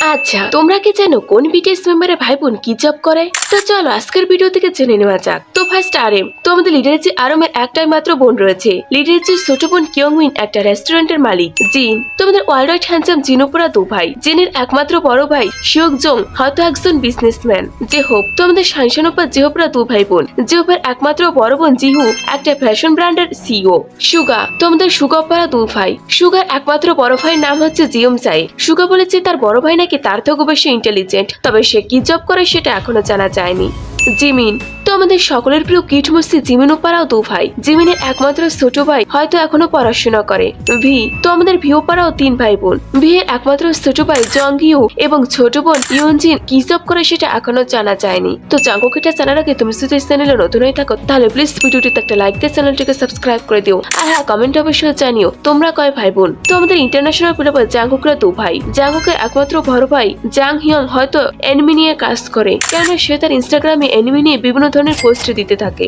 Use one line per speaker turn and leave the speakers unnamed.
আচ্ছা তোমরা কি জানো কোন বিটিএস মেম্বারের ভাই বোন কি জব করে? তো চলো, আজকের ভিডিও থেকে জেনে নেওয়া যাক। তো ফার্স্ট আরএম তো আমাদের লিডারের যে আরমের একটাই মাত্র বোন রয়েছে। লিডারের যে ছোট বোন কিয়ংমিন একটা রেস্টুরেন্টের মালিক। জিন তো আমাদের ওয়ার্ল্ড ওয়াইড হ্যান্ডসাম জিনোপুরা দু ভাই। জিনের একমাত্র বড় ভাই শিওক জং, হয়তো একজন বিজনেসম্যান। যে হোপ তো আমাদের শানশানোপা জেহোপরা দু ভাই বোন। জেহোপার একমাত্র বড় বোন জিহু, একটা ফ্যাশন ব্র্যান্ডের সিও সুগা তো আমাদের সুগাপারা দু ভাই। সুগার একমাত্র বড় ভাইয়ের নাম হচ্ছে জিয়ম সাই সুগা বলেছে তার বড় ভাই নাকি তার থেকেও বেশি ইন্টেলিজেন্ট তবে সে কি জব করে সেটা এখনও জানা যায়নি। জিমিন তো আমাদের সকলের প্রিয় কিট মস্তি জিমিন ওপারাও দু ভাই। জিমিনের একমাত্র ছোট ভাই হয়তো এখনও পড়াশোনা করে। ভি, তো আমাদের ভি পাড়াও তিন ভাই বোন। ভি এর একমাত্র ছোট ভাই জঙ্গিউ এবং ছোট বোন ইউনজিন কি জব করে সেটা এখনও জানা যায়নি। তো জাঙ্কুকিটা জানার আগে তুমি যদি চ্যানেলে নতুন হয়ে থাকো, তাহলে প্লিজ ভিডিওটিতে একটা লাইক দিয়ে চ্যানেলটিকে সাবস্ক্রাইব করে দিও। আর হ্যাঁ কমেন্ট অবশ্যই জানিও, তোমরা কয় ভাই বোন? তো আমাদের ইন্টারন্যাশনাল প্লেয়ার জাঙ্কুকরা দু ভাই। জাঙ্কুকের একমাত্র বড় ভাই জাং হিয়ং হয়তো এনিমি নিয়ে কাজ করে, কেননা সে তার ইনস্টাগ্রামে এনিমি নিয়ে বিভিন্ন ধরনের পোস্ট দিতে থাকে।